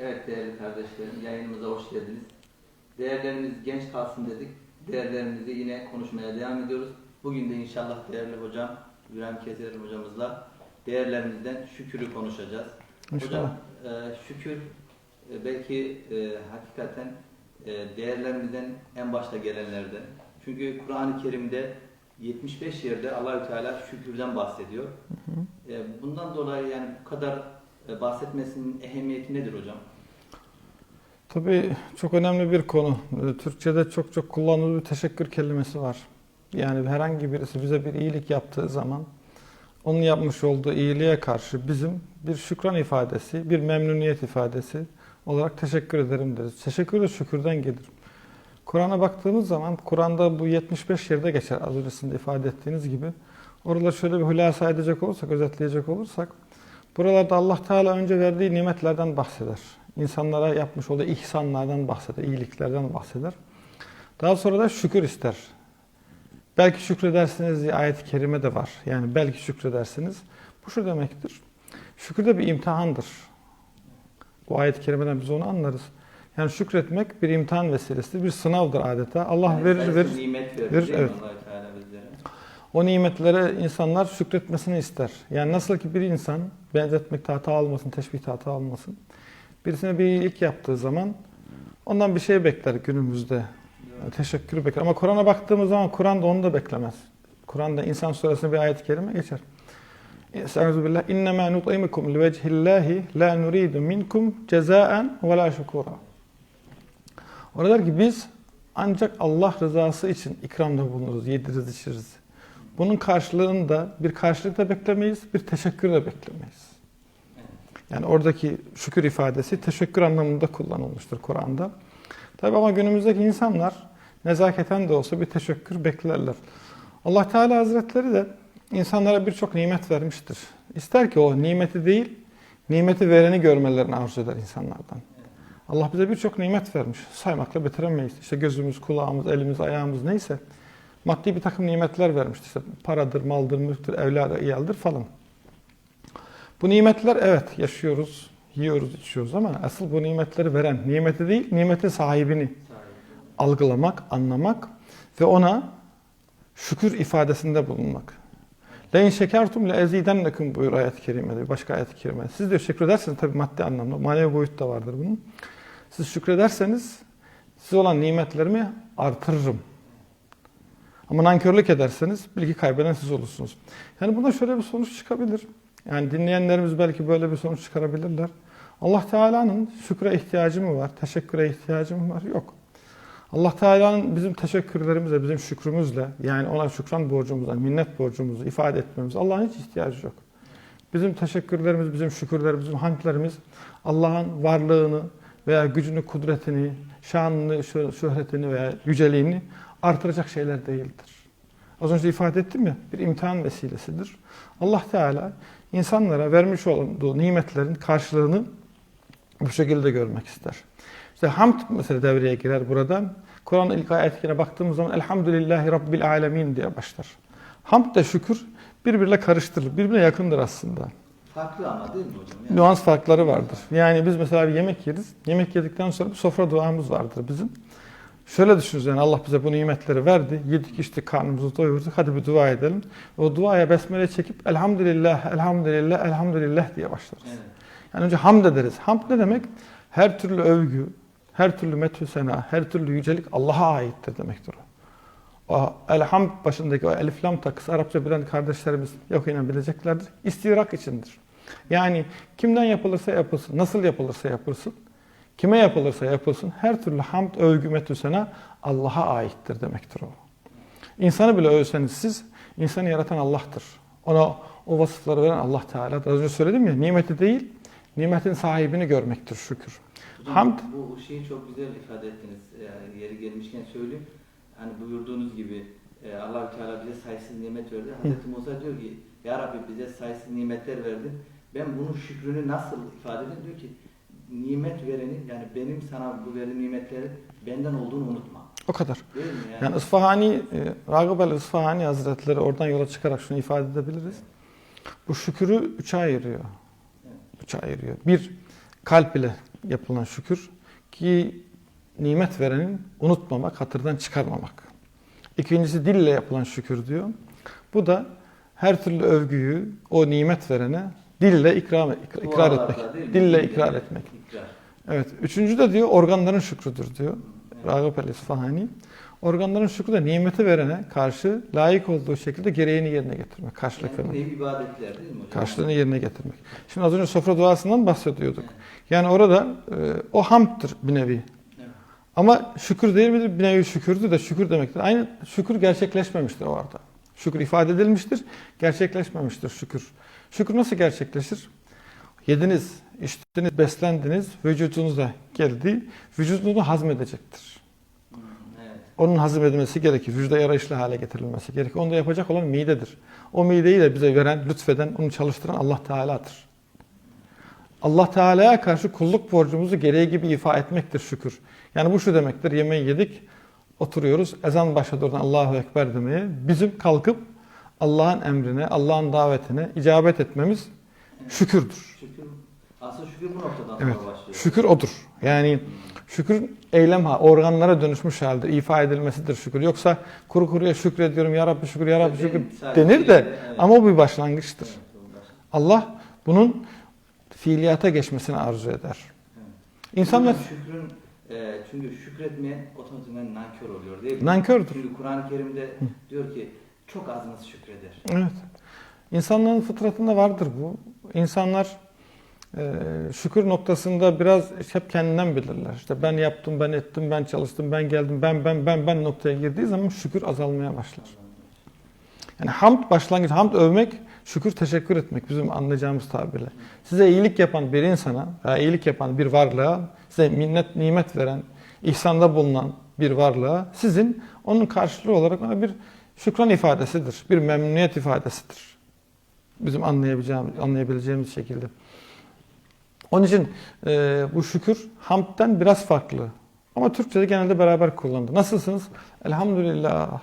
Evet değerli kardeşlerim, yayınımıza hoş geldiniz. Değerlerimiz genç kalsın dedik. Değerlerimizi yine konuşmaya devam ediyoruz. Bugün de inşallah değerli hocam, İbrahim Keser hocamızla değerlerimizden şükürü konuşacağız. İnşallah. Hocam e, şükür e, belki e, hakikaten e, değerlerimizden en başta gelenlerden. Çünkü Kur'an-ı Kerim'de 75 yerde Allahü Teala şükürden bahsediyor. E, bundan dolayı yani bu kadar bahsetmesinin ehemmiyeti nedir hocam? Tabii çok önemli bir konu. Ee, Türkçe'de çok çok kullanılan bir teşekkür kelimesi var. Yani herhangi birisi bize bir iyilik yaptığı zaman onun yapmış olduğu iyiliğe karşı bizim bir şükran ifadesi, bir memnuniyet ifadesi olarak teşekkür ederim deriz. Teşekkür de şükürden gelir. Kur'an'a baktığımız zaman Kur'an'da bu 75 yerde geçer az öncesinde ifade ettiğiniz gibi. Oraları şöyle bir hülasa edecek olursak, özetleyecek olursak buralarda Allah Teala önce verdiği nimetlerden bahseder. İnsanlara yapmış olduğu ihsanlardan bahseder, iyiliklerden bahseder. Daha sonra da şükür ister. Belki şükredersiniz diye ayet-i kerime de var. Yani belki şükredersiniz. Bu şu demektir. Şükür de bir imtihandır. Bu ayet-i kerimeden biz onu anlarız. Yani şükretmek bir imtihan vesilesidir, bir sınavdır adeta. Allah Yani verir verir. Nimet verir, verir, evet. O nimetlere insanlar şükretmesini ister. Yani nasıl ki bir insan benzetmekte hata olmasın, teşbihte hata olmasın. Birisine bir iyilik yaptığı zaman ondan bir şey bekler günümüzde. Yani teşekkür bekler. Ama Kur'an'a baktığımız zaman Kur'an da onu da beklemez. Kur'an'da insan suresinde bir ayet-i kerime geçer. Estağfirullah. İnnemâ nut'imukum livecihillahi la nuridu minkum cezaen ve la şukura. Orada der ki biz ancak Allah rızası için ikramda bulunuruz, yediririz, içiririz. Bunun karşılığında bir karşılık da beklemeyiz, bir teşekkür de beklemeyiz. Yani oradaki şükür ifadesi teşekkür anlamında kullanılmıştır Kur'an'da. Tabi ama günümüzdeki insanlar nezaketen de olsa bir teşekkür beklerler. Allah Teala Hazretleri de insanlara birçok nimet vermiştir. İster ki o nimeti değil, nimeti vereni görmelerini arzu eder insanlardan. Allah bize birçok nimet vermiş. Saymakla bitiremeyiz. İşte gözümüz, kulağımız, elimiz, ayağımız neyse. Maddi bir takım nimetler vermiştir. İşte paradır, maldır, mülktür, evladır, iyaldir falan. Bu nimetler evet yaşıyoruz, yiyoruz, içiyoruz ama asıl bu nimetleri veren, nimeti değil, nimetin sahibini Sahibi. algılamak, anlamak ve ona şükür ifadesinde bulunmak. Leyin şekertum le ezidennekum buyur ayet-i kerimede. Başka ayet-i kerime. Siz de şükrederseniz tabi maddi anlamda, manevi boyut da vardır bunun. Siz şükrederseniz size olan nimetlerimi artırırım. Ama nankörlük ederseniz bilgi kaybeden siz olursunuz. Yani buna şöyle bir sonuç çıkabilir. Yani dinleyenlerimiz belki böyle bir sonuç çıkarabilirler. Allah Teala'nın şükre ihtiyacı mı var? Teşekküre ihtiyacı mı var? Yok. Allah Teala'nın bizim teşekkürlerimizle, bizim şükrümüzle yani ona şükran borcumuzla, minnet borcumuzu ifade etmemiz Allah'ın hiç ihtiyacı yok. Bizim teşekkürlerimiz, bizim şükürlerimiz, bizim hamdlerimiz Allah'ın varlığını veya gücünü, kudretini, şanını, şö- şöhretini veya yüceliğini artıracak şeyler değildir. Az önce ifade ettim ya, bir imtihan vesilesidir. Allah Teala insanlara vermiş olduğu nimetlerin karşılığını bu şekilde görmek ister. İşte hamd mesela devreye girer buradan. Kur'an'ın ilk ayetine baktığımız zaman Elhamdülillahi Rabbil Alemin diye başlar. Hamd da şükür birbirine karıştırılır, birbirine yakındır aslında. Farklı ama değil mi hocam? Yani Nüans farkları vardır. Yani biz mesela bir yemek yeriz. Yemek yedikten sonra bir sofra duamız vardır bizim. Şöyle düşünürüz yani Allah bize bu nimetleri verdi. Yedik içtik karnımızı doyurduk. Hadi bir dua edelim. O duaya besmele çekip elhamdülillah, elhamdülillah, elhamdülillah diye başlarız. Evet. Yani önce hamd ederiz. Hamd ne demek? Her türlü övgü, her türlü methü sena, her türlü yücelik Allah'a aittir demektir o. O elhamd başındaki o elif lam takısı Arapça bilen kardeşlerimiz yok yine bileceklerdir. İstirak içindir. Yani kimden yapılırsa yapılsın, nasıl yapılırsa yapılsın, kime yapılırsa yapılsın her türlü hamd, övgü, methü sena Allah'a aittir demektir o. İnsanı bile övseniz siz, insanı yaratan Allah'tır. Ona o vasıfları veren Allah Teala. Az önce söyledim ya, nimeti değil, nimetin sahibini görmektir şükür. Hocam, Hamd- Bu şeyi çok güzel ifade ettiniz. Yani yeri gelmişken söyleyeyim. Hani buyurduğunuz gibi e, allah Teala bize sayısız nimet verdi. Hazreti Musa diyor ki Ya Rabbi bize sayısız nimetler verdin. Ben bunun şükrünü nasıl ifade edeyim? Diyor ki nimet vereni yani benim sana bu verdiğim nimetleri benden olduğunu unutma. O kadar. Değil mi? Yani, Yani İsfahani, e, Ragıp el İsfahani Hazretleri oradan yola çıkarak şunu ifade edebiliriz. Bu şükürü üçe ayırıyor. Üçe ayırıyor. Bir, kalp ile yapılan şükür ki nimet verenin unutmamak, hatırdan çıkarmamak. İkincisi dille yapılan şükür diyor. Bu da her türlü övgüyü o nimet verene dille ikram, ikrar Dualarda etmek. değil? Dille ikrar etmek. İkrar. Evet. Üçüncü de diyor organların şükrüdür diyor. Evet. Ragıp el İsfahani. Organların şükrü de nimeti verene karşı layık olduğu şekilde gereğini yerine getirmek. Karşılık Yani vermek. ibadetler değil mi hocam? Karşılığını yerine getirmek. Şimdi az önce sofra duasından bahsediyorduk. Yani orada e, o hamdtır bir nevi. Evet. Ama şükür değil midir? Bir nevi şükürdür de şükür demektir. Aynı şükür gerçekleşmemiştir o arada. Şükür ifade edilmiştir, gerçekleşmemiştir şükür. Şükür nasıl gerçekleşir? Yediniz, içtiniz, beslendiniz, vücudunuza geldi, vücudunu hazmedecektir. Onun hazmedilmesi gerekir, vücuda yarayışlı hale getirilmesi gerekir. Onu da yapacak olan midedir. O mideyi de bize veren, lütfeden, onu çalıştıran Allah Teala'dır. Allah Teala'ya karşı kulluk borcumuzu gereği gibi ifa etmektir şükür. Yani bu şu demektir, yemeği yedik, oturuyoruz, ezan başladı oradan Allahu Ekber demeye. Bizim kalkıp Allah'ın emrine, Allah'ın davetine icabet etmemiz şükürdür. Şükür, asıl şükür bu noktadan Evet. başlıyor. Şükür odur. Yani şükür eylem ha, organlara dönüşmüş halde ifa edilmesidir şükür. Yoksa kuru kuruya şükrediyorum ya Rabbi şükür ya Rabbi Değil şükür denir de evet. ama o bir başlangıçtır. Evet. Allah bunun fiiliyata geçmesini arzu eder. Evet. İnsanlar şükrün e, çünkü şükretmeyen otomatikman nankör oluyor değil mi? Nankördür. Çünkü Kur'an-ı Kerim'de diyor ki çok azınız şükreder. evet. İnsanların fıtratında vardır bu. İnsanlar e, şükür noktasında biraz hep kendinden bilirler. İşte ben yaptım, ben ettim, ben çalıştım, ben geldim, ben ben ben ben noktaya girdiği zaman şükür azalmaya başlar. Yani hamd başlangıç, hamd övmek, şükür teşekkür etmek bizim anlayacağımız tabirle. Size iyilik yapan bir insana, veya iyilik yapan bir varlığa, size minnet, nimet veren, ihsanda bulunan bir varlığa, sizin onun karşılığı olarak ona bir şükran ifadesidir, bir memnuniyet ifadesidir. Bizim anlayabileceğimiz, anlayabileceğimiz şekilde. Onun için e, bu şükür hamdden biraz farklı. Ama Türkçe'de genelde beraber kullanılır. Nasılsınız? Elhamdülillah.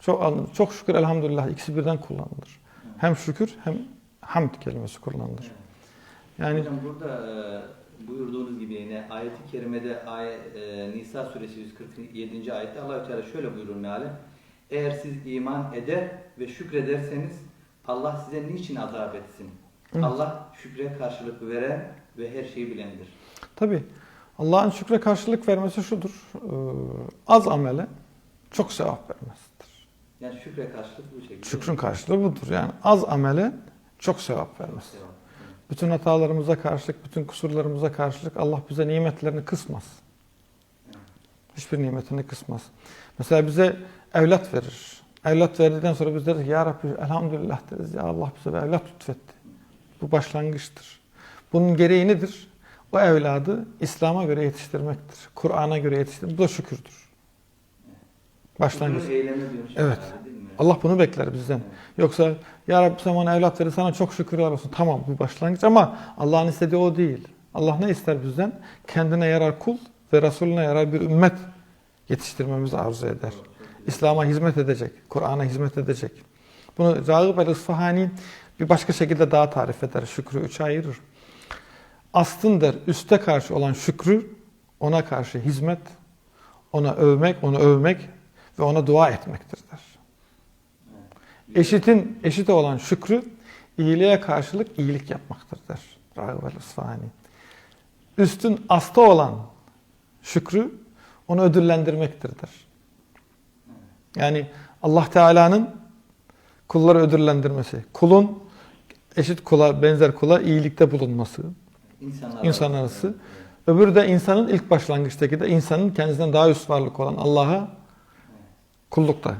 Çok, çok şükür elhamdülillah ikisi birden kullanılır. Hem şükür hem hamd kelimesi kullanılır. Yani Hocam burada e, buyurduğunuz gibi yine ayeti kerimede ay, e, Nisa suresi 147. ayette Allahü Teala şöyle buyurur mealen. Eğer siz iman eder ve şükrederseniz Allah size niçin azap etsin? Evet. Allah şükre karşılık veren ve her şeyi bilendir. tabi Allah'ın şükre karşılık vermesi şudur. e, Az amele çok sevap vermesidir. Yani şükre karşılık bu şekilde. Şükrün karşılığı budur. Yani az amele çok sevap vermesi. Sevap. Bütün hatalarımıza karşılık, bütün kusurlarımıza karşılık Allah bize nimetlerini kısmaz. Hiçbir nimetini kısmaz. Mesela bize evlat verir. Evlat verdikten sonra biz deriz Ya Rabbi elhamdülillah deriz. Ya Allah bize evlat lütfetti. Bu başlangıçtır. Bunun gereği nedir? O evladı İslam'a göre yetiştirmektir. Kur'an'a göre yetiştirmek. Bu da şükürdür. Başlangıç. Evet. Allah bunu bekler bizden. Yoksa Ya Rabbi sen bana evlat verir sana çok şükürler olsun. Tamam bu başlangıç ama Allah'ın istediği o değil. Allah ne ister bizden? Kendine yarar kul ve Resulüne yarar bir ümmet yetiştirmemizi arzu eder. İslam'a hizmet edecek, Kur'an'a hizmet edecek. Bunu Ragıp el-İsfahani bir başka şekilde daha tarif eder. Şükrü üçe ayırır. Aslın der üste karşı olan şükrü ona karşı hizmet, ona övmek, onu övmek ve ona dua etmektir der. Eşitin eşite olan şükrü iyiliğe karşılık iyilik yapmaktır der Ragıp el-İsfahani. Üstün asta olan şükrü onu ödüllendirmektir der. Yani Allah Teala'nın kulları ödüllendirmesi, kulun eşit kula, benzer kula iyilikte bulunması. İnsanlar, İnsan arası. Öbürü de insanın ilk başlangıçtaki de insanın kendisinden daha üst varlık olan Allah'a kullukta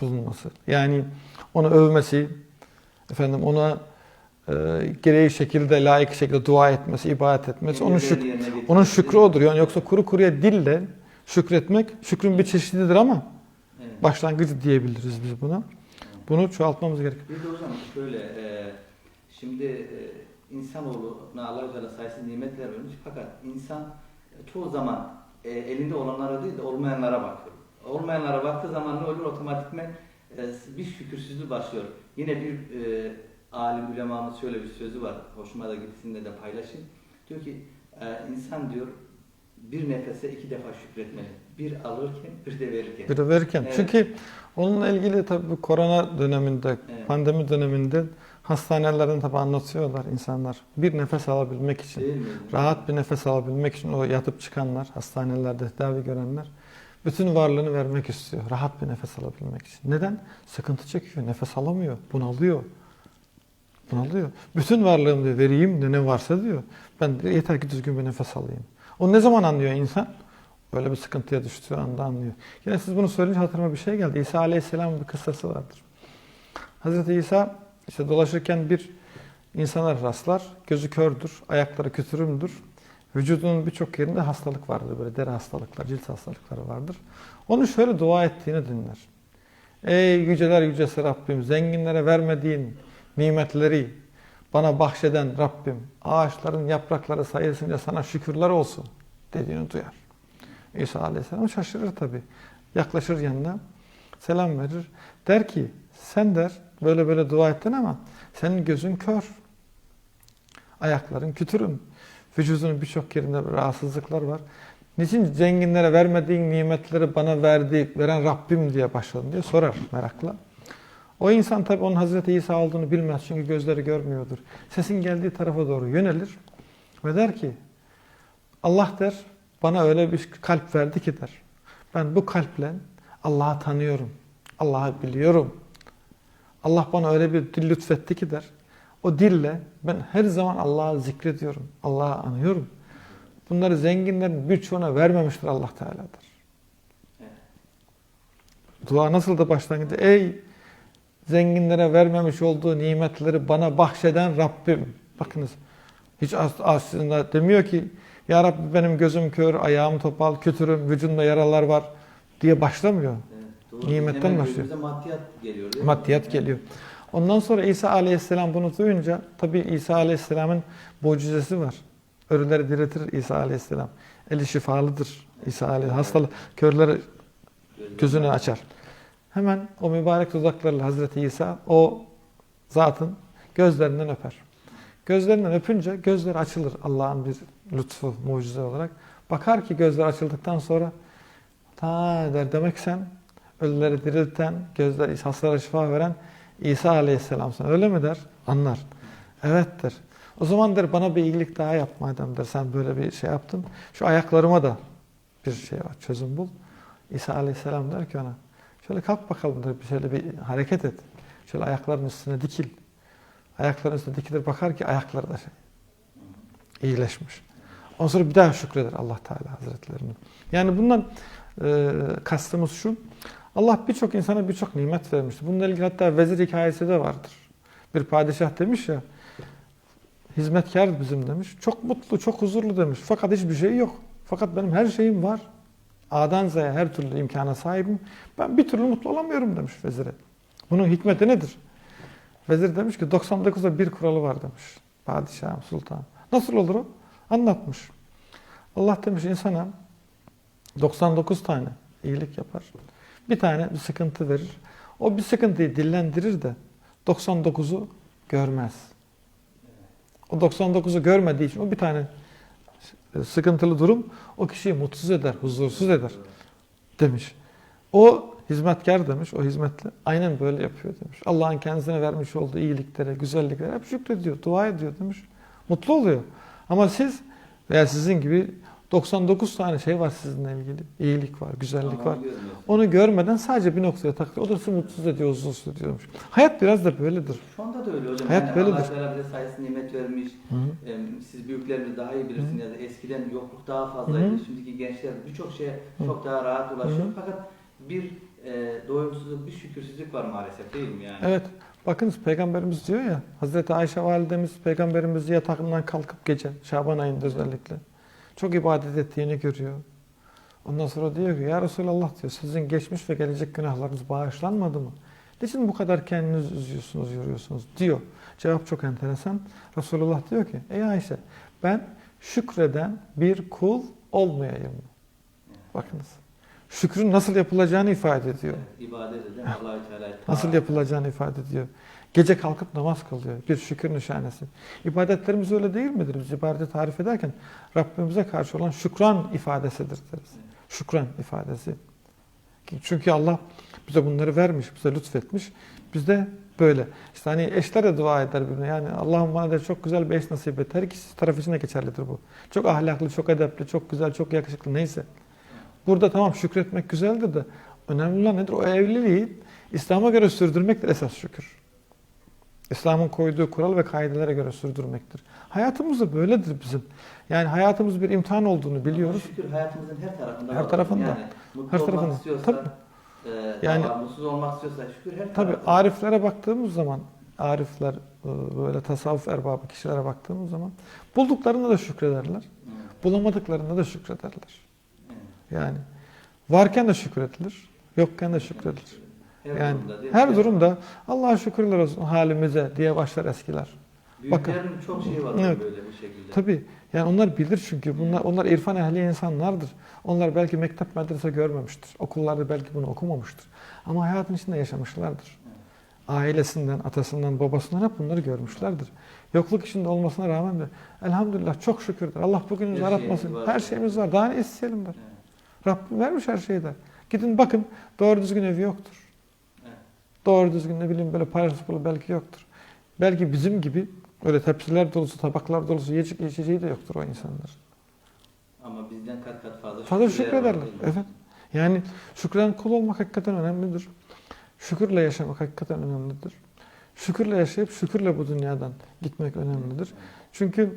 bulunması. Yani onu övmesi, efendim ona e, gereği şekilde, layık şekilde dua etmesi, ibadet etmesi. Onun, şük onun şükrü odur. Yani yoksa kuru kuruya dille şükretmek, şükrün bir çeşididir ama başlangıcı diyebiliriz biz buna. Bunu çoğaltmamız gerekiyor. Bir de hocam şöyle, e, şimdi e, insanoğluna Allah-u Teala sayısız nimetler vermiş fakat insan e, çoğu zaman e, elinde olanlara değil de olmayanlara bakıyor. Olmayanlara baktığı zaman ne olur? Otomatikmen e, bir şükürsüzlüğü başlıyor. Yine bir e, alim ulemamız şöyle bir sözü var, hoşuma da gitsin de paylaşayım. Diyor ki e, insan diyor bir nefese iki defa şükretmeli. Bir alırken bir de verirken. Bir de verirken. Evet. Çünkü onunla ilgili tabii bu korona döneminde, Evet. pandemi döneminde hastanelerin tabii anlatıyorlar insanlar. Bir nefes alabilmek için, Değil mi? rahat bir nefes alabilmek için o yatıp çıkanlar, hastanelerde tedavi görenler bütün varlığını vermek istiyor. Rahat bir nefes alabilmek için. Neden? Sıkıntı çekiyor, nefes alamıyor, bunalıyor. Bunalıyor. Bütün varlığımı diyor, vereyim ne varsa diyor. Ben de yeter ki düzgün bir nefes alayım. O ne zaman anlıyor insan? Böyle bir sıkıntıya düştüğü anda anlıyor. Yine siz bunu söyleyince hatırıma bir şey geldi. İsa Aleyhisselam'ın bir kıssası vardır. Hazreti İsa işte dolaşırken bir insana rastlar. Gözü kördür, ayakları kütürümdür. Vücudunun birçok yerinde hastalık vardır. Böyle deri hastalıklar, cilt hastalıkları vardır. Onun şöyle dua ettiğini dinler. Ey yüceler yücesi Rabbim, zenginlere vermediğin nimetleri bana bahşeden Rabbim, ağaçların yaprakları sayesinde sana şükürler olsun dediğini duyar. İsa Aleyhisselam şaşırır tabi. Yaklaşır yanına, selam verir. Der ki, sen der böyle böyle dua ettin ama senin gözün kör. Ayakların kütürüm. Vücudunun birçok yerinde rahatsızlıklar var. Niçin zenginlere vermediğin nimetleri bana verdi, veren Rabbim diye başladın diye sorar merakla. O insan tabi onun Hazreti İsa olduğunu bilmez çünkü gözleri görmüyordur. Sesin geldiği tarafa doğru yönelir ve der ki Allah der bana öyle bir kalp verdi ki der. Ben bu kalple Allah'ı tanıyorum. Allah'ı biliyorum. Allah bana öyle bir dil lütfetti ki der. O dille ben her zaman Allah'ı zikrediyorum. Allah'ı anıyorum. Bunları zenginlerin birçoğuna vermemiştir Allah Teala'dır. Dua nasıl da başlangıcı? Ey zenginlere vermemiş olduğu nimetleri bana bahşeden Rabbim. Bakınız hiç as- aslında demiyor ki Ya Rabbi benim gözüm kör, ayağım topal, kütürüm, vücudumda yaralar var diye başlamıyor. Evet, doğru. Nimetten Hemen başlıyor. maddiyat geliyor? Maddiyat geliyor. Ondan sonra İsa Aleyhisselam bunu duyunca tabi İsa Aleyhisselam'ın mucizesi var. Ölüleri diriltir İsa Aleyhisselam. Eli şifalıdır İsa Aleyhisselam. Hastalı körleri gözünü açar. Hemen o mübarek dudaklarıyla Hazreti İsa o zatın gözlerinden öper. Gözlerinden öpünce gözleri açılır Allah'ın bir lütfu, mucize olarak. Bakar ki gözler açıldıktan sonra ta der demek sen ölüleri dirilten, gözler hastalara şifa veren İsa Aleyhisselamsın. Öyle mi der? Anlar. Evet der. O zaman der bana bir iyilik daha yap madem der sen böyle bir şey yaptın. Şu ayaklarıma da bir şey var, çözüm bul. İsa Aleyhisselam der ki ona şöyle kalk bakalım der, şöyle bir hareket et. Şöyle ayakların üstüne dikil. Ayakların üstüne dikilir bakar ki ayakları da şey, iyileşmiş. Ondan sonra bir daha şükreder Allah Teala Hazretlerine. Yani bundan e, kastımız şu. Allah birçok insana birçok nimet vermiştir. Bununla ilgili hatta vezir hikayesi de vardır. Bir padişah demiş ya, hizmetkar bizim demiş. Çok mutlu, çok huzurlu demiş. Fakat hiçbir şey yok. Fakat benim her şeyim var. A'dan Z'ye her türlü imkana sahibim. Ben bir türlü mutlu olamıyorum demiş vezire. Bunun hikmeti nedir? Vezir demiş ki 99'da bir kuralı var demiş. Padişahım, sultanım. Nasıl olur o? Anlatmış. Allah demiş insana 99 tane iyilik yapar. Bir tane bir sıkıntı verir. O bir sıkıntıyı dillendirir de 99'u görmez. O 99'u görmediği için o bir tane sıkıntılı durum o kişiyi mutsuz eder, huzursuz eder demiş. O hizmetkar demiş, o hizmetli aynen böyle yapıyor demiş. Allah'ın kendisine vermiş olduğu iyiliklere, güzelliklere hep şükrediyor, dua ediyor demiş. Mutlu oluyor. Ama siz veya sizin gibi 99 tane şey var sizinle ilgili. İyilik var, güzellik Ama var. görmüyorsun. Onu görmeden sadece bir noktaya takılıyor. O da sizi mutsuz ediyor, huzursuz ediyormuş. Hayat biraz da böyledir. Şu anda da öyle hocam. Hayat yani böyledir. Allah Teala bize sayesinde nimet vermiş. Hı hı. Em, Siz büyüklerimiz daha iyi bilirsiniz. Yani eskiden yokluk daha fazlaydı. hı. Şimdiki gençler birçok şeye çok daha rahat ulaşıyor. Hı hı. Fakat bir e, doyumsuzluk, bir şükürsüzlük var maalesef değil mi yani? Evet. Bakınız peygamberimiz diyor ya Hazreti Ayşe validemiz peygamberimiz yatakından kalkıp gece Şaban ayında özellikle çok ibadet ettiğini görüyor. Ondan sonra diyor ki ya Resulallah diyor sizin geçmiş ve gelecek günahlarınız bağışlanmadı mı? Niçin bu kadar kendinizi üzüyorsunuz, yoruyorsunuz diyor. Cevap çok enteresan. Resulullah diyor ki ey Ayşe ben şükreden bir kul olmayayım mı? Bakınız. Şükrün nasıl yapılacağını ifade ediyor. İbadet eden Allahü Teala. Nasıl yapılacağını ifade ediyor. Gece kalkıp namaz kılıyor. Bir şükür nişanesi. İbadetlerimiz öyle değil midir? Biz ibadeti tarif ederken Rabbimize karşı olan şükran ifadesidir deriz. Şükran ifadesi. Çünkü Allah bize bunları vermiş, bize lütfetmiş. Biz de böyle. İşte hani eşler de dua eder birbirine. Yani Allah'ım bana da çok güzel bir eş nasip et. Her ikisi taraf için de geçerlidir bu. Çok ahlaklı, çok edepli, çok güzel, çok yakışıklı neyse. Burada tamam şükretmek güzeldir de önemli olan nedir? O evliliği İslam'a göre sürdürmektir esas şükür. İslam'ın koyduğu kural ve kaidelere göre sürdürmektir. Hayatımız da böyledir bizim. Yani hayatımız bir imtihan olduğunu biliyoruz. Ama şükür hayatımızın her tarafında Her tarafında. Yani mutlu Her olmak tarafında. istiyorsa, Tabii. e, Yani- mutsuz olmak istiyorsa şükür her Tabi tarafında. ariflere baktığımız zaman, arifler e, böyle tasavvuf erbabı kişilere baktığımız zaman bulduklarında da şükrederler, Evet, bulamadıklarında da şükrederler. evet. Yani varken de şükredilir, yokken de şükredilir. Her Yani durumda değil mi? her durumda Allah'a şükürler olsun halimize diye başlar eskiler. Büyüklerin çok şeyi var Evet. böyle bu şekilde. Tabi yani onlar bilir çünkü bunlar onlar irfan ehli insanlardır. Onlar belki mektep medrese görmemiştir. Okullarda belki bunu okumamıştır. Ama hayatın içinde yaşamışlardır. Ailesinden, atasından, babasından hep bunları görmüşlerdir. Yokluk içinde olmasına rağmen de elhamdülillah çok şükürdür. Allah şeyimiz aratmasın. var. Her şeyimiz var. Daha ne isteyelim der. Evet, Rabbim vermiş her şeyi der. Gidin bakın doğru düzgün evi yoktur. Doğru düzgün ne bileyim böyle parası pulu belki yoktur. Belki bizim gibi öyle tepsiler dolusu, tabaklar dolusu yiyecek içeceği de yoktur o insanlar. Ama bizden kat kat fazla Fazla şükrederler. Evet. Yani şükren kul olmak hakikaten önemlidir. Şükürle yaşamak hakikaten önemlidir. Şükürle yaşayıp şükürle bu dünyadan gitmek önemlidir. Çünkü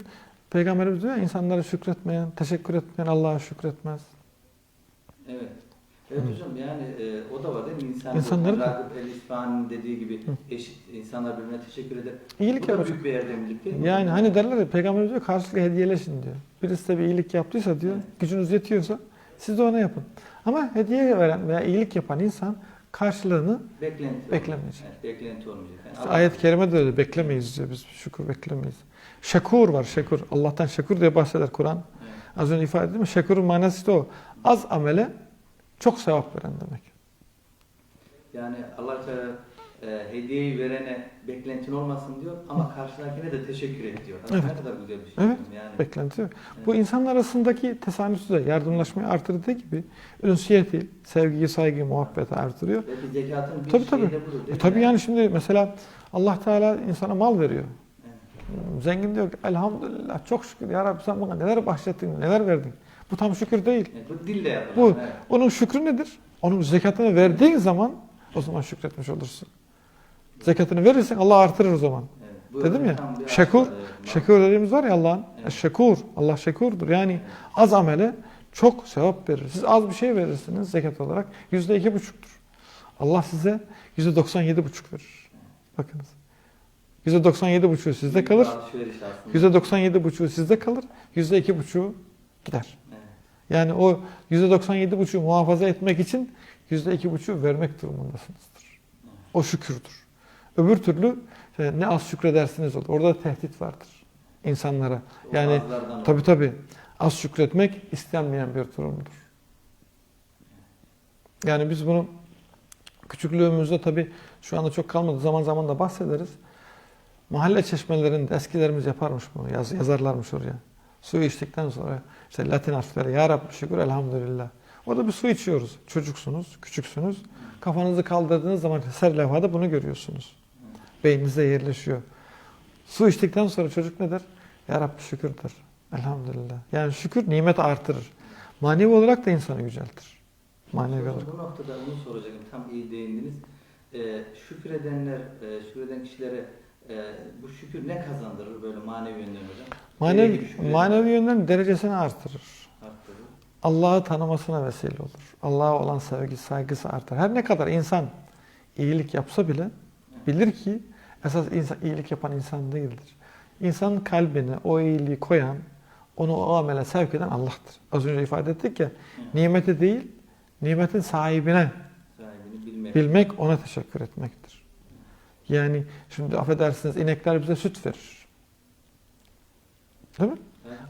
Peygamberimiz diyor ya insanlara şükretmeyen, teşekkür etmeyen Allah'a şükretmez. Evet. Evet Hı. hocam yani e, o da var değil mi? İnsan İnsanları el İsfahan'ın dediği gibi Hı. eşit insanlar birbirine teşekkür eder. İyilik Bu da yapacak. büyük bir erdemlilik değil mi? Yani hani derler ya Peygamberimiz diyor karşılıklı hediyeleşin diyor. Birisi de bir iyilik yaptıysa diyor, Evet. gücünüz yetiyorsa siz de ona yapın. Ama hediye veren veya iyilik yapan insan karşılığını beklenti Beklemeyecek. Evet, beklenti olmayacak. Yani İşte ayet-i kerimede de öyle beklemeyiz diyor. Biz şükür beklemeyiz. Şekur var şekur. Allah'tan şekur diye bahseder Kur'an. Evet. Az önce ifade ettim. Şekurun manası da o. Az amele çok sevap veren demek. Yani Allah Teala e, hediyeyi verene beklentin olmasın diyor ama karşındakine de teşekkür et diyor. Aslında Evet. Ne kadar güzel bir şey. Evet. Yani, Beklenti. Evet. Bu insanlar arasındaki tesanüsü de yardımlaşmayı artırdığı gibi ünsiyeti, sevgiyi, saygıyı, muhabbeti artırıyor. Belki zekatın bir Tabii, tabii. de budur. E tabii yani şimdi mesela Allah Teala insana mal veriyor. Evet. Zengin diyor ki elhamdülillah çok şükür ya Rabbi sen bana neler bahşettin, neler verdin. Bu tam şükür değil. Yani bu dille yapılan. Bu- evet. Onun şükrü nedir? Onun zekatını verdiğin zaman o zaman şükretmiş olursun. Zekatını verirsen Allah artırır o zaman. Evet. Dedim ya, şekur. Şekur dediğimiz var ya Allah'ın. Evet. Şekur. Allah şekurdur. Yani Evet. az amele çok sevap verir. Siz az bir şey verirsiniz zekat olarak. Yüzde iki buçuktur. Allah size yüzde doksan yedi buçuk verir. Bakınız. Yüzde doksan yedi buçuğu sizde kalır. Yüzde doksan yedi buçuğu sizde kalır. Yüzde iki buçuğu gider. Yani o yüzde doksan yedi buçuğu muhafaza etmek için yüzde iki buçuğu vermek durumundasınızdır. O şükürdür. Öbür türlü e, ne az şükredersiniz olur. Orada tehdit vardır insanlara. Yani tabi tabi az şükretmek istenmeyen bir durumdur. Yani biz bunu küçüklüğümüzde tabi şu anda çok kalmadı zaman zaman da bahsederiz. Mahalle çeşmelerinde eskilerimiz yaparmış bunu. Yaz, yazarlarmış oraya. Suyu içtikten sonra işte Latin harfleri Ya Rabbi şükür elhamdülillah. Orada bir su içiyoruz. Çocuksunuz, küçüksünüz. Kafanızı kaldırdığınız zaman ser levhada bunu görüyorsunuz. Beyninizde yerleşiyor. Su içtikten sonra çocuk ne der? Ya Rabbi şükür der. Elhamdülillah. Yani şükür nimet artırır. Manevi olarak da insanı yüceltir. Manevi Hocam, olarak. Bu noktada onu soracaktım. Tam iyi değindiniz. Ee, şükredenler, e, şükreden kişilere e, bu şükür ne kazandırır böyle manevi yönden hocam? Manevi, manevi yönden derecesini artırır. Arttırır. Allah'ı tanımasına vesile olur. Allah'a olan sevgi, saygısı artar. Her ne kadar insan iyilik yapsa bile bilir ki esas insan, iyilik yapan insan değildir. İnsanın kalbine o iyiliği koyan, onu o amele sevk eden Allah'tır. Az önce ifade ettik ya, nimeti değil, nimetin sahibine Sahibini bilmek. bilmek, ona teşekkür etmektir. Yani şimdi affedersiniz inekler bize süt verir. Değil mi?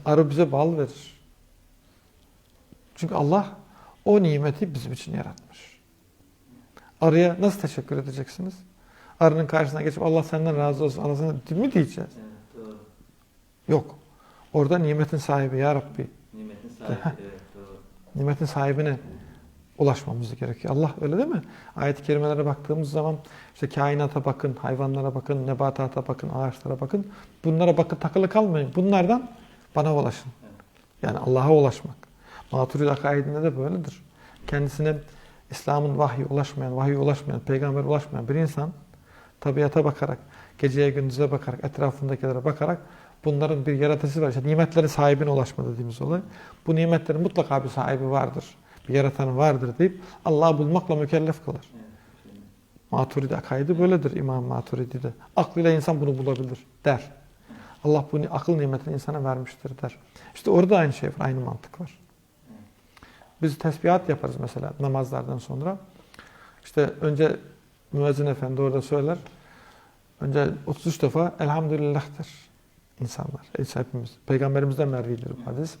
Arı bize bal verir. Çünkü Allah o nimeti bizim için yaratmış. Arıya nasıl teşekkür edeceksiniz? Arının karşısına geçip Allah senden razı olsun. Allah senden mi diyeceğiz? Evet, doğru. Yok. Orada nimetin sahibi ya Rabbi. Nimetin sahibi. evet, doğru. Nimetin sahibine ulaşmamız gerekiyor. Allah öyle değil mi? Ayet-i kerimelere baktığımız zaman işte kainata bakın, hayvanlara bakın, nebatata bakın, ağaçlara bakın. Bunlara bakın takılı kalmayın. Bunlardan bana ulaşın. Yani Allah'a ulaşmak. Maturidi akaidinde de böyledir. Kendisine İslam'ın vahyi ulaşmayan, vahyi ulaşmayan, peygamber ulaşmayan bir insan tabiata bakarak, geceye gündüze bakarak, etrafındakilere bakarak bunların bir yaratıcısı var. İşte nimetlerin sahibine ulaşma dediğimiz olay. Bu nimetlerin mutlaka bir sahibi vardır. Bir yaratanı vardır deyip Allah'ı bulmakla mükellef kılar. Maturidi akaidi böyledir İmam Maturidi'de. Aklıyla insan bunu bulabilir der. Allah bu ni- akıl nimetini insana vermiştir der. İşte orada aynı şey var, aynı mantık var. Biz tesbihat yaparız mesela namazlardan sonra. İşte önce müezzin efendi orada söyler. Önce 33 defa elhamdülillah der insanlar. Hepimiz. Peygamberimizden mervidir bu hadis.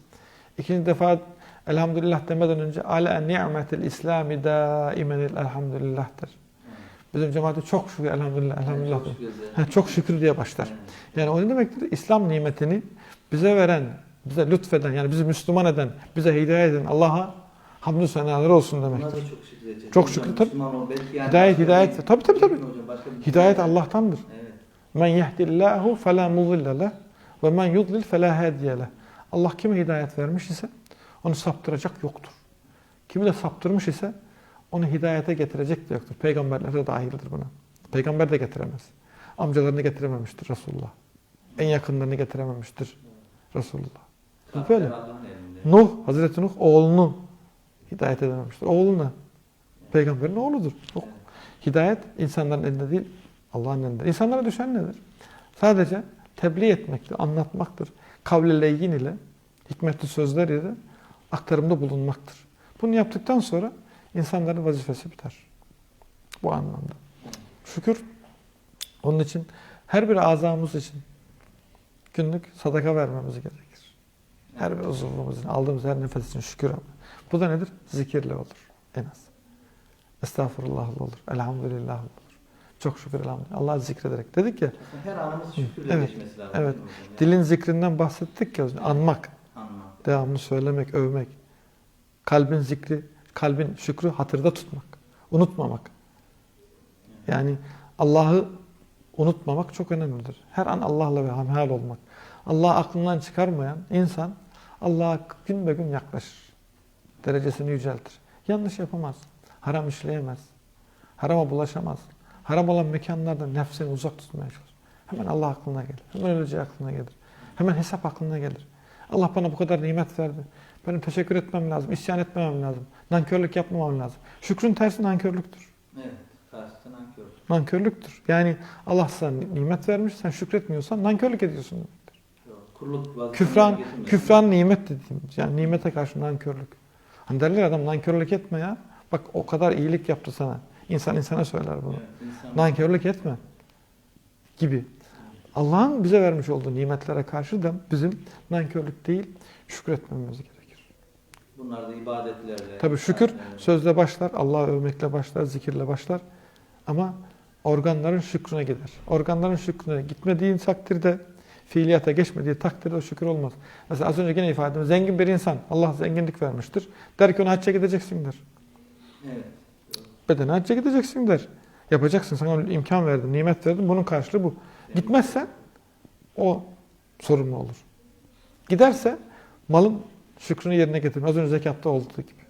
İkinci defa elhamdülillah demeden önce ale ni'metil islami daimenil elhamdülillah der. Bizim cemaate çok şükür elhamdülillah elhamdülillah. Çok güzel. Ha, çok şükür diye başlar. Yani o ne demektir? İslam nimetini bize veren, bize lütfeden, yani bizi Müslüman eden, bize hidayet eden Allah'a hamdü senalar olsun demektir. çok şükredeceğiz. Çok Hocam, şükür, tabii. Yani Hidayet, hidayet. Tabii, tabii, tabii. Bir- Hidayet Allah'tandır. Evet. Men yehdillahu fela mudille ve men yudlil fela hadiye. Allah kime hidayet vermiş ise onu saptıracak yoktur. Kimi de saptırmış ise onu hidayete getirecek de yoktur. Peygamberler de dahildir buna. Peygamber de getiremez. Amcalarını getirememiştir Resulullah. En yakınlarını getirememiştir Resulullah. Bu böyle. Nuh, Hazreti Nuh oğlunu hidayet edememiştir. Oğluna. Peygamberin oğludur. Evet. Hidayet insanların elinde değil, Allah'ın elinde. İnsanlara düşen nedir? Sadece tebliğ etmektir, anlatmaktır. Kavle leyyin ile, hikmetli sözler ile aktarımda bulunmaktır. Bunu yaptıktan sonra insanların vazifesi biter. Bu anlamda. Şükür. Onun için her bir azamız için günlük sadaka vermemiz gerekir. Her bir uzuvumuz için, aldığımız her nefes için şükür. Bu da nedir? Zikirle olur en az. Estağfurullah olur. Elhamdülillah olur. Çok şükür elhamdülillah. Allah'ı zikrederek. Dedik ya, Her anımız şükürle Evet, geçmesi lazım. evet. dilin zikrinden bahsettik ya, anmak. Devamlı söylemek, övmek. Kalbin zikri, kalbin şükrü hatırda tutmak. Unutmamak. Yani Allah'ı unutmamak çok önemlidir. Her an Allah'la ve hamhal olmak. Allah'ı aklından çıkarmayan insan Allah'a gün be gün yaklaşır. Derecesini yüceltir. Yanlış yapamaz. Haram işleyemez. Harama bulaşamaz. Haram olan mekanlardan nefsini uzak tutmaya çalışır. Hemen Allah aklına gelir. Hemen öleceği aklına gelir. Hemen hesap aklına gelir. Allah bana bu kadar nimet verdi. Benim teşekkür etmem lazım. İsyan etmemem lazım. Nankörlük yapmamam lazım. Şükrün tersi nankörlüktür. Evet. Karşıtı nankör. Nankörlüktür. Yani Allah sana nimet vermiş, sen şükretmiyorsan nankörlük ediyorsun. Kulluk vazifesini Küfran, küfran nimet dediğimiz. Yani nimete karşı nankörlük. Hani derler adam nankörlük etme ya. Bak o kadar iyilik yaptı sana. İnsan insana söyler bunu. Evet, insan- Nankörlük etme. Gibi. Allah'ın bize vermiş olduğu nimetlere karşı da bizim nankörlük değil, şükretmemiz gerekir. Bunlar da ibadetlerle. Tabii şükür Evet. sözle başlar, Allah'ı övmekle başlar, zikirle başlar. Ama organların şükrüne gider. Organların şükrüne gitmediğin takdirde, fiiliyata geçmediği takdirde o şükür olmaz. Mesela az önce yine ifade ettim. Zengin bir insan, Allah zenginlik vermiştir. Der ki ona hacca gideceksin der. Evet. Bedene hacca gideceksin der. Yapacaksın, sana imkan verdim, nimet verdim. Bunun karşılığı bu. Gitmezsen o sorumlu olur. Giderse malın şükrünü yerine getirmez. Az önce zekatta olduğu gibi.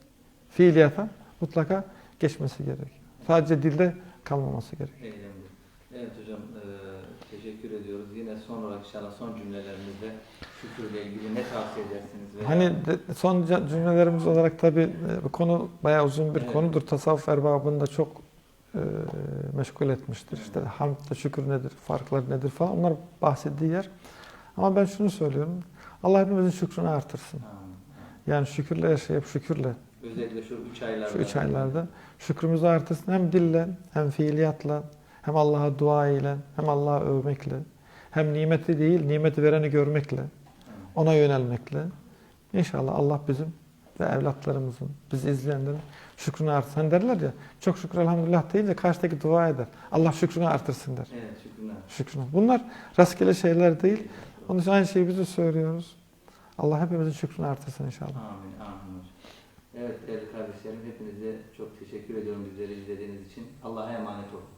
Fiiliyata mutlaka geçmesi gerekiyor. Sadece dilde kalmaması. Eylemdir. Evet hocam e, teşekkür ediyoruz. Yine son olarak inşallah son cümlelerimizde şükürle ilgili ne tavsiye edersiniz? veya- Hani de- son cümlelerimiz olarak tabii e, bu konu bayağı uzun bir Evet. konudur. Tasavvuf erbabını da çok e, meşgul etmiştir. İşte hamd da şükür nedir, farkları nedir falan onlar bahsettiği yer. Ama ben şunu söylüyorum. Allah hepimizin şükrünü artırsın. Yani şükürle yaşayıp şükürle Özellikle şu üç aylarda. şu üç aylarda şükrümüzü artırsın hem dille hem fiiliyatla hem Allah'a dua ile hem Allah'a övmekle hem nimeti değil nimeti vereni görmekle ona yönelmekle İnşallah Allah bizim ve evlatlarımızın, bizi izleyenlerin şükrünü artırsın. Hani derler ya, çok şükür elhamdülillah deyince karşıdaki dua eder. Allah şükrünü artırsın der. Evet şükürler. Şükrünü. Bunlar rastgele şeyler değil. Onun için aynı şeyi biz de söylüyoruz. Allah hepimizin şükrünü artırsın inşallah. Amin, amin. Evet değerli kardeşlerim hepinize çok teşekkür ediyorum bizleri izlediğiniz için. Allah'a emanet olun.